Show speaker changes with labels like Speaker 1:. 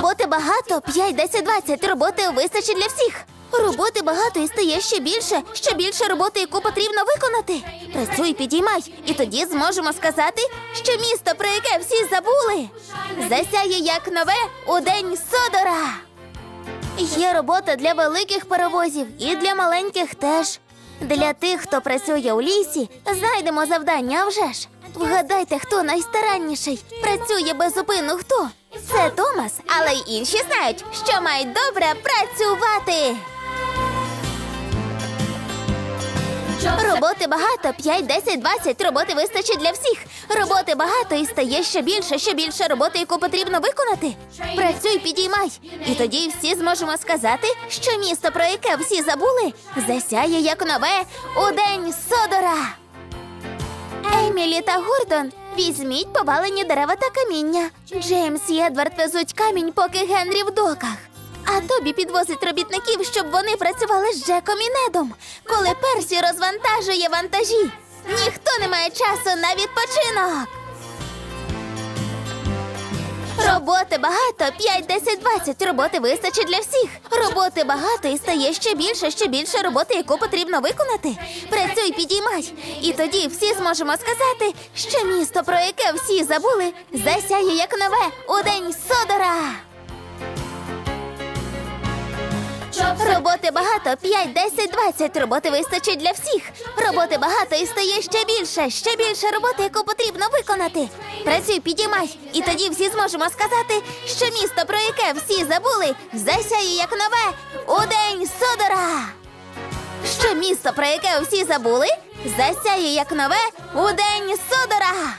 Speaker 1: Роботи багато, 5, 10, 20. Роботи вистачить для всіх. Роботи багато і стає ще більше, ще більше роботи, яку потрібно виконати. Працюй, підіймай, і тоді зможемо сказати, що місто, про яке всі забули, засяє як нове у день Содора. Є робота для великих паровозів і для маленьких теж. Для тих, хто працює у лісі, знайдемо завдання а вже ж. Вгадайте, хто найстаранніший. Працює без зупину хто? Це Томас, але й інші знають, що мають добре працювати. Роботи багато, 5, 10, 20. Роботи вистачить для всіх. Роботи багато і стає ще більше, ще більше роботи, яку потрібно виконати. Працюй, підіймай. І тоді всі зможемо сказати, що місто, про яке всі забули, засяє як нове у день Содора. Емілі та Гордон, візьміть повалені дерева та каміння. Джеймс і Едвард везуть камінь, поки Генрі в доках. А Тобі підвозить робітників, щоб вони працювали з Джеком і Недом. Коли Персі розвантажує вантажі, ніхто не має часу на відпочинок. Роботи багато, 5, 10, 20. Роботи вистачить для всіх. Роботи багато і стає ще більше, ще більше роботи, яку потрібно виконати. Працюй, підіймай. І тоді всі зможемо сказати, що місто, про яке всі забули, засяє як нове у день Содора. Роботи багато, 5, 10, 20. Роботи вистачить для всіх. Роботи багато і стає ще більше, ще більше роботи, яку потрібно виконати. Працюй, підіймай, і тоді всі зможемо сказати, що місто, про яке всі забули, засяє як нове у день Содора. Що місто, про яке всі забули, засяє як нове у день Содора.